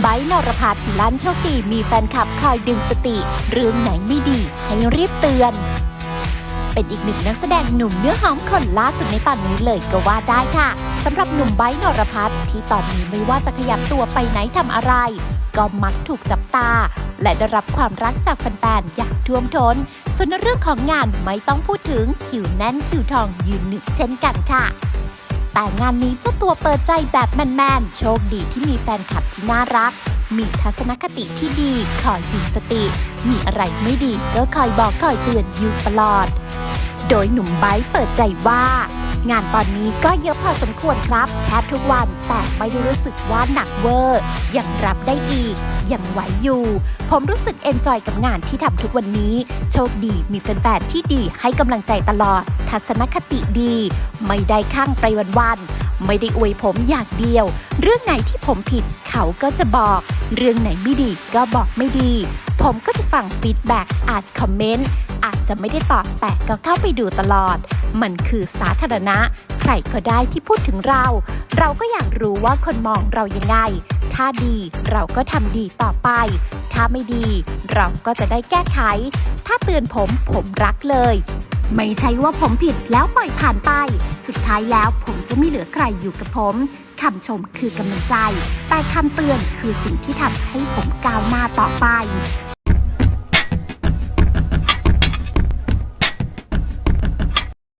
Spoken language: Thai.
ไบนรพัฒน์ลั่นโชคดีมีแฟนคลับคอยดึงสติ เรื่องไหนไม่ดีให้รีบเตือน เป็นอีกหนึ่งนักแสดงหนุ่มเนื้อหอมคนล่าสุดในตอนนี้เลยก็ว่าได้ค่ะสำหรับหนุ่มไบนรพัฒน์ที่ตอนนี้ไม่ว่าจะขยับตัวไปไหนทำอะไร ก็มักถูกจับตา และได้รับความรักจากแฟนๆอย่างท่วมทน้น ส่วนในเรื่องของงานไม่ต้องพูดถึงคิวแน่นคิวทองยืนหนึ่งเช่นกันค่ะ แต่งานนี้เจ้าตัวเปิดใจแบบแมนๆ โชคดีที่มีแฟนคลับที่น่ารัก มีทัศนคติที่ดี คอยดึงสติ มีอะไรไม่ดีก็คอยบอกคอยเตือนอยู่ตลอด โดยหนุ่มไบร์เปิดใจว่า งานตอนนี้ก็เยอะพอสมควรครับแทบทุกวันแต่ไม่ได้รู้สึกว่าหนักเวอร์ ยังรับได้อีก ยังไหวอยู่ ผมรู้สึกเอนจอยกับงานที่ทำทุกวันนี้ โชคดีมีแฟนๆที่ดีให้กำลังใจตลอด ทัศนคติดี ไม่ได้ข้างไปวันๆไม่ได้อวยผมอย่างเดียว เรื่องไหนที่ผมผิดเขาก็จะบอก เรื่องไหนไม่ดีก็บอกไม่ดี ผมก็จะฟังฟีดแบ็กอ่านคอมเมนต์อาจจะไม่ได้ตอบแต่ก็เข้าไปดูตลอดมันคือสาธารณะ ใครก็ได้ที่พูดถึงเรา เราก็อยากรู้ว่าคนมองเรายังไง ถ้าดีเราก็ทำดีต่อไป ถ้าไม่ดี เราก็จะได้แก้ไข ถ้าเตือนผมผมรักเลย ไม่ใช่ว่าผมผิดแล้วปล่อยผ่านไป สุดท้ายแล้วผมจะไม่เหลือใครอยู่กับผมคำชมคือกำลังใจ แต่คำเตือนคือสิ่งที่ทำให้ผมก้าวหน้าต่อไป